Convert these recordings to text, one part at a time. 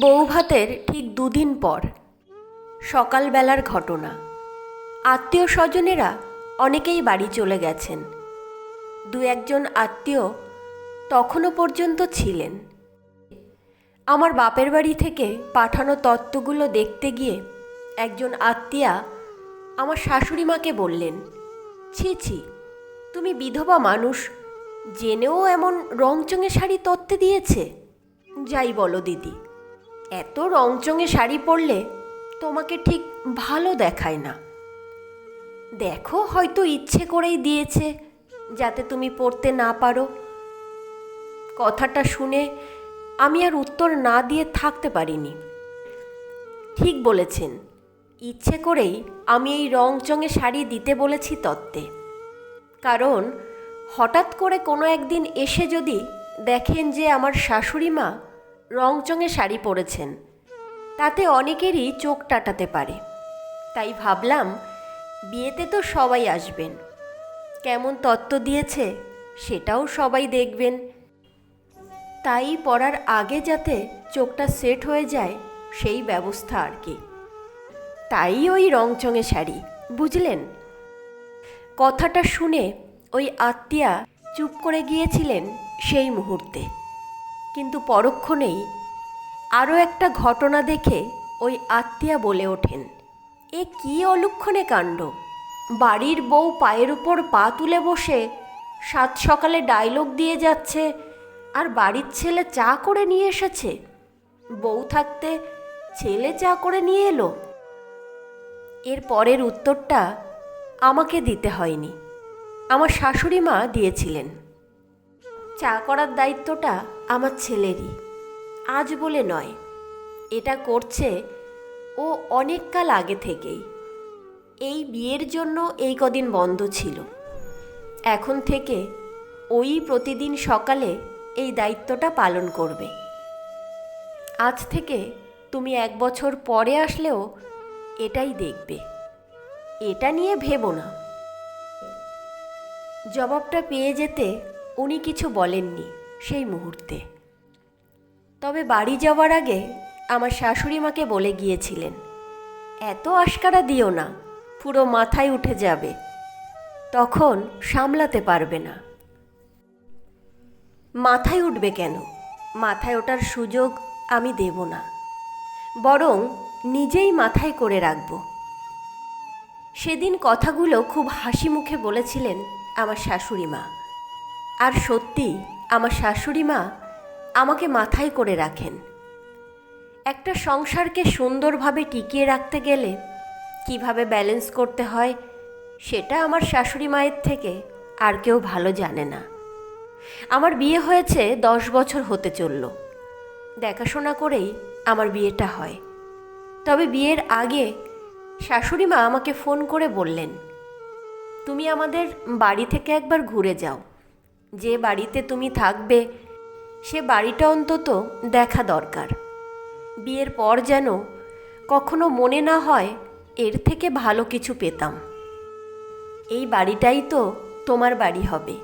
বৌভাতের ঠিক দুদিন পর সকালবেলার ঘটনা। আত্মীয় স্বজনেরা অনেকেই বাড়ি চলে গেছেন। দু একজন আত্মীয় তখনও পর্যন্ত ছিলেন। আমার বাপের বাড়ি থেকে পাঠানো তত্ত্বগুলো দেখতে গিয়ে একজন আত্মীয়া আমার শাশুড়ি মাকে বললেন, ছি ছি তুমি বিধবা মানুষ, জেনেও এমন রংচঙে শাড়ি তত্ত্বে দিয়েছে? যাই বলো দিদি, এত রংচঙে শাড়ি পরলে তোমাকে ঠিক ভালো দেখায় না। দেখো হয়তো ইচ্ছে করেই দিয়েছে, যাতে তুমি পড়তে না পারো। কথাটা শুনে আমি আর উত্তর না দিয়ে থাকতে পারিনি। ঠিক বলেছেন, ইচ্ছে করেই আমি এই রংচঙে শাড়ি দিতে বলেছি তত্ত্বে। কারণ হঠাৎ করে কোনো একদিন এসে যদি দেখেন যে আমার শাশুড়ি মা রংচঙে শাড়ি পরেছেন, তাতে অনেকেরই চোখ টাটাতে পারে। তাই ভাবলাম, বিয়েতে তো সবাই আসবেন। কেমন তত্ত্ব দিয়েছে সেটাও সবাই দেখবেন। তাই পড়ার আগে যাতে চোখটা সেট হয়ে যায়, সেই ব্যবস্থা আর কি। তাই ওই রংচঙে শাড়ি, বুঝলেন? কথাটা শুনে ওই আত্মীয়া চুপ করে গিয়েছিলেন সেই মুহূর্তে। কিন্তু পরক্ষণেই আরও একটা ঘটনা দেখে ওই আত্মীয়া বলে ওঠেন। এ কি অলক্ষণে কাণ্ড? বাড়ির বউ পায়ের উপর পা তুলে বসে সাত সকালে ডায়লগ দিয়ে যাচ্ছে, আর বাড়ির ছেলে চা করে নিয়ে এসেছে। বউ থাকতে ছেলে চা করে নিয়ে এলো। এর পরের উত্তরটা আমাকে দিতে হয়নি। আমার শাশুড়ি মা দিয়েছিলেন। চা করার দায়িত্বটা আমার ছেলেরই। আজ বলে নয়, এটা করছে ও অনেক কাল আগে থেকেই। এই বিয়ের জন্য এই কদিন বন্ধ ছিল। এখন থেকে ওই প্রতিদিন সকালে এই দায়িত্বটা পালন করবে। আজ থেকে তুমি এক বছর পরে আসলেও এটাই দেখবে। এটা নিয়ে ভেবো না। জবাবটা পেয়ে যেতে উনি কিছু বলেননি সেই মুহূর্তে। তবে বাড়ি যাওয়ার আগে আমার শাশুড়ি মাকে বলে গিয়েছিলেন, এত আশকারা দিও না, পুরো মাথায় উঠে যাবে। তখন সামলাতে পারবে না। মাথায় উঠবে কেন? মাথায় ওঠার সুযোগ আমি দেব না। বরং নিজেই মাথায় করে রাখব। সেদিন কথাগুলো খুব হাসি মুখে বলেছিলেন আমার শাশুড়ি মা। আর সত্যি, আমার শাশুড়ি মা আমাকে মাথায় করে রাখেন। একটা সংসারকে সুন্দরভাবে টিকিয়ে রাখতে গেলে কীভাবে ব্যালেন্স করতে হয়, সেটা আমার শাশুড়ি মায়ের থেকে আর কেউ ভালো জানে না। আমার বিয়ে হয়েছে দশ বছর হতে চলল। দেখাশোনা করেই আমার বিয়েটা হয়। তবে বিয়ের আগে শাশুড়ি মা আমাকে ফোন করে বললেন, তুমি আমাদের বাড়ি থেকে একবার ঘুরে যাও। যে বাড়িতে তুমি থাকবে, সে বাড়িটা অন্তত দেখা দরকার। বিয়ের পর যেন কখনো মনে না হয় এর থেকে ভালো কিছু পেতাম। এই বাড়িটাই তো তোমার বাড়ি হবে,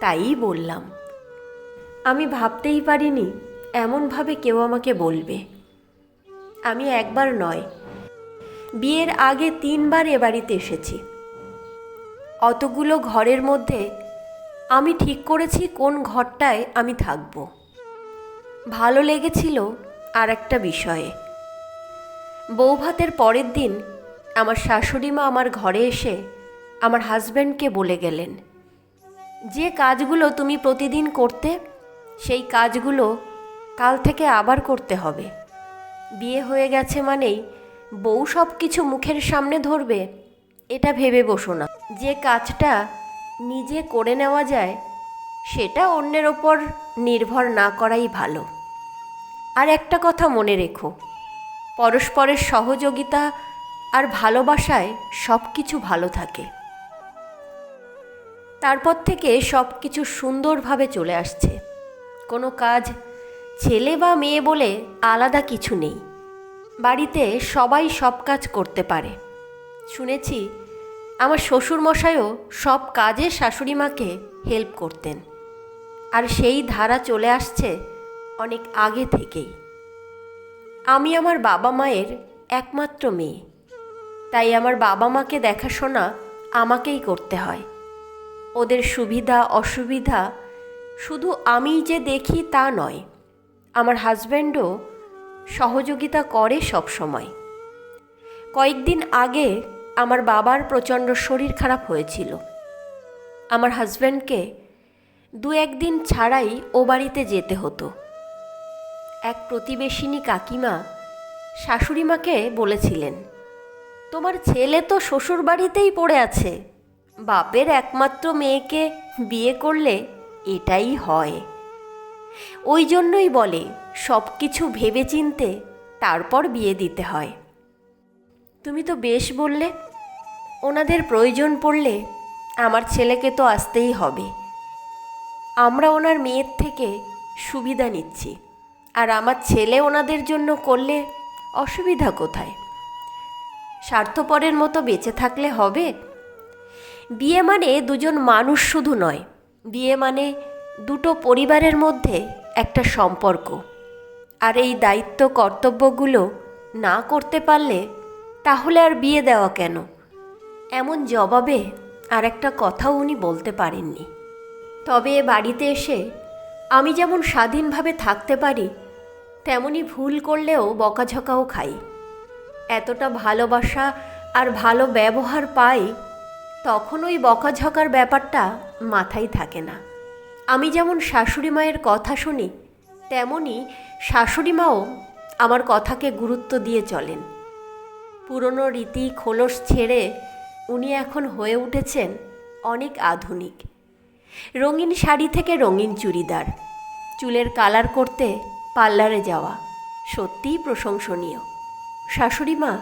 তাই বললাম। আমি ভাবতেই পারিনি, এমনভাবে কেউ আমাকে বলবে। আমি একবার নয় বিয়ের আগে তিনবার এ বাড়িতে এসেছি। অতগুলো ঘরের মধ্যে আমি ঠিক করেছি কোন ঘরটায় আমি থাকব। ভালো লেগেছিল আর একটা বিষয়ে। বৌভাতের পরের দিন আমার শাশুড়ি মা আমার ঘরে এসে আমার হাজব্যান্ডকে বলে গেলেন, যে কাজগুলো তুমি প্রতিদিন করতে, সেই কাজগুলো কাল থেকে আবার করতে হবে। বিয়ে হয়ে গেছে মানেই বউ সব কিছু মুখের সামনে ধরবে, এটা ভেবে বসো না। যে কাজটা নিজে করে নেওয়া যায়, সেটা অন্যের ওপর নির্ভর না করাই ভালো। আর একটা কথা মনে রেখো, পরস্পরের সহযোগিতা আর ভালোবাসায় সব কিছু ভালো থাকে। তারপর থেকে সব কিছু সুন্দরভাবে চলে আসছে। কোনো কাজ ছেলে বা মেয়ে বলে আলাদা কিছু নেই। বাড়িতে সবাই সব কাজ করতে পারে। শুনেছি আমার শ্বশুরমশাইও সব কাজে শাশুড়ি মাকে হেল্প করতেন। আর সেই ধারা চলে আসছে অনেক আগে থেকেই। আমি আমার বাবা মায়ের একমাত্র মেয়ে। তাই আমার বাবা মাকে দেখাশোনা আমাকেই করতে হয়। ওদের সুবিধা, অসুবিধা শুধু আমিই যে দেখি তা নয়। আমার হাজব্যান্ডও সহযোগিতা করে সব সময়। কয়েকদিন আগে আমার বাবার প্রচণ্ড শরীর খারাপ হয়েছিল। আমার হাজব্যান্ডকে দু একদিন ছাড়াই ও বাড়িতে যেতে হতো। এক প্রতিবেশিনী কাকিমা শাশুড়িমাকে বলেছিলেন, তোমার ছেলে তো শ্বশুর বাড়িতেই পড়ে আছে। বাপের একমাত্র মেয়েকে বিয়ে করলে এটাই হয়। ওই জন্যই বলে, সব কিছু ভেবে চিনতে তারপর বিয়ে দিতে হয়। তুমি তো বেশ বললে, ওনাদের প্রয়োজন পড়লে আমার ছেলেকে তো আসতেই হবে। আমরা ওনার মেয়ের থেকে সুবিধা নিচ্ছি, আর আমার ছেলে ওনাদের জন্য করলে অসুবিধা কোথায়? স্বার্থপরের মতো বেঁচে থাকলে হবে? বিয়ে মানে দুজন মানুষ শুধু নয়, বিয়ে মানে দুটো পরিবারের মধ্যে একটা সম্পর্ক। আর এই দায়িত্ব কর্তব্যগুলো না করতে পারলে তাহলে আর বিয়ে দেওয়া কেন? এমন জবাবে আর একটা কথাও উনি বলতে পারেননি। তবে বাড়িতে এসে আমি যেমন স্বাধীনভাবে থাকতে পারি, তেমনি ভুল করলেও বকাঝকাও খাই। এতটা ভালোবাসা আর ভালো ব্যবহার পাই তখন ওই বকাঝকার ব্যাপারটা মাথায় থাকে না। আমি যেমন শাশুড়ি মায়ের কথা শুনি, তেমনি শাশুড়ি মাও আমার কথাকে গুরুত্ব দিয়ে চলেন। পুরনো রীতি খোলস ছেড়ে উনি এখন হয়ে উঠেছেন অনেক আধুনিক। রঙিন শাড়ি থেকে রঙিন চুড়িদার, চুলের কালার করতে পার্লারে যাওয়া, সত্যিই প্রশংসনীয়। শাশুড়ি মা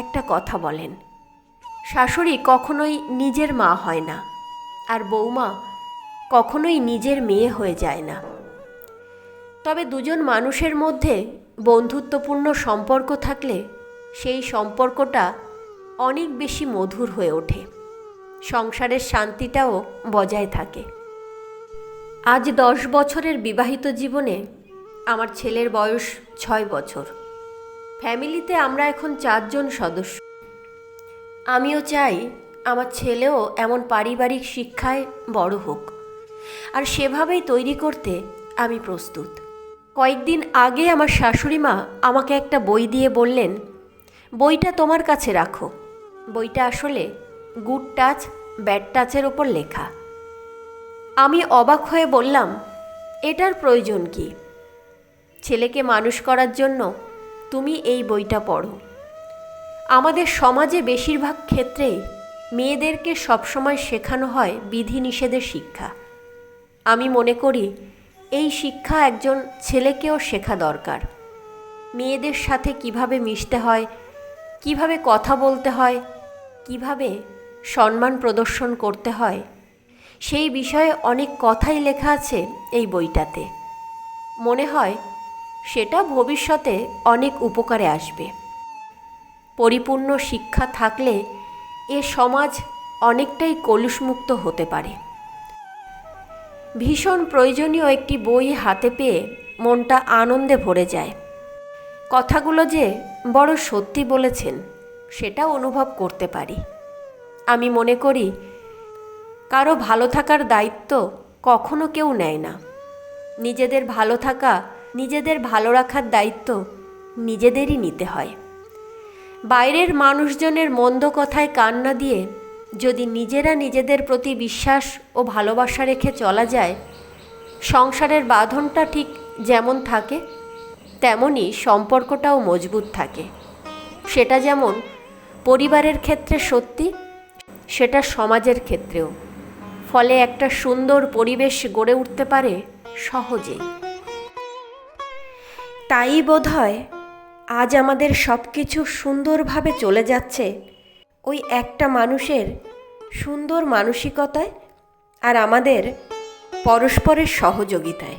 একটা কথা বলেন, শাশুড়ি কখনোই নিজের মা হয় না, আর বৌমা কখনোই নিজের মেয়ে হয়ে যায় না। তবে দুজন মানুষের মধ্যে বন্ধুত্বপূর্ণ সম্পর্ক থাকলে সেই সম্পর্কটা অনেক বেশি মধুর হয়ে ওঠে। সংসারের শান্তিটাও বজায় থাকে। আজ দশ বছরের বিবাহিত জীবনে আমার ছেলের বয়স ছয় বছর। ফ্যামিলিতে আমরা এখন চারজন সদস্য। আমিও চাই আমার ছেলেও এমন পারিবারিক শিক্ষায় বড় হোক। আর সেভাবেই তৈরি করতে আমি প্রস্তুত। কয়েকদিন আগে আমার শাশুড়ি মা আমাকে একটা বই দিয়ে বললেন, বইটা তোমার কাছে রাখো। বইটা আসলে গুড টাচ, ব্যাড টাচের ওপর লেখা। আমি অবাক হয়ে বললাম, এটার প্রয়োজন কি? ছেলেকে মানুষ করার জন্য তুমি এই বইটা পড়ো। আমাদের সমাজে বেশিরভাগ ক্ষেত্রেই মেয়েদেরকে সবসময় শেখানো হয় বিধিনিষেধের শিক্ষা। আমি মনে করি, এই শিক্ষা একজন ছেলেকেও শেখা দরকার। মেয়েদের সাথে কীভাবে মিশতে হয়, কীভাবে কথা বলতে হয়, কীভাবে সম্মান প্রদর্শন করতে হয়, সেই বিষয়ে অনেক কথাই লেখা আছে এই বইটাতে। মনে হয়, সেটা ভবিষ্যতে অনেক উপকারে আসবে। পরিপূর্ণ শিক্ষা থাকলে এ সমাজ অনেকটাই কলুষমুক্ত হতে পারে। ভীষণ প্রয়োজনীয় একটি বই হাতে পেয়ে মনটা আনন্দে ভরে যায়। কথাগুলো যে বড় সত্যি বলেছেন সেটা অনুভব করতে পারি। আমি মনে করি, কারও ভালো থাকার দায়িত্ব কখনো কেউ নেয় না। নিজেদের ভালো থাকা, নিজেদের ভালো রাখার দায়িত্ব নিজেদেরই নিতে হয়। বাইরের মানুষজনের মন্দ কথায় কান না দিয়ে যদি নিজেরা নিজেদের প্রতি বিশ্বাস ও ভালোবাসা রেখে চলা যায়, সংসারের বাঁধনটা ঠিক যেমন থাকে তেমনই সম্পর্কটাও মজবুত থাকে। সেটা যেমন পরিবারের ক্ষেত্রে সত্যি, সেটা সমাজের ক্ষেত্রেও। ফলে একটা সুন্দর পরিবেশ গড়ে উঠতে পারে সহজেই। তাই বোধ হয় আজ আমাদের সব কিছু সুন্দরভাবে চলে যাচ্ছে ওই একটা মানুষের সুন্দর মানসিকতায় আর আমাদের পরস্পরের সহযোগিতায়।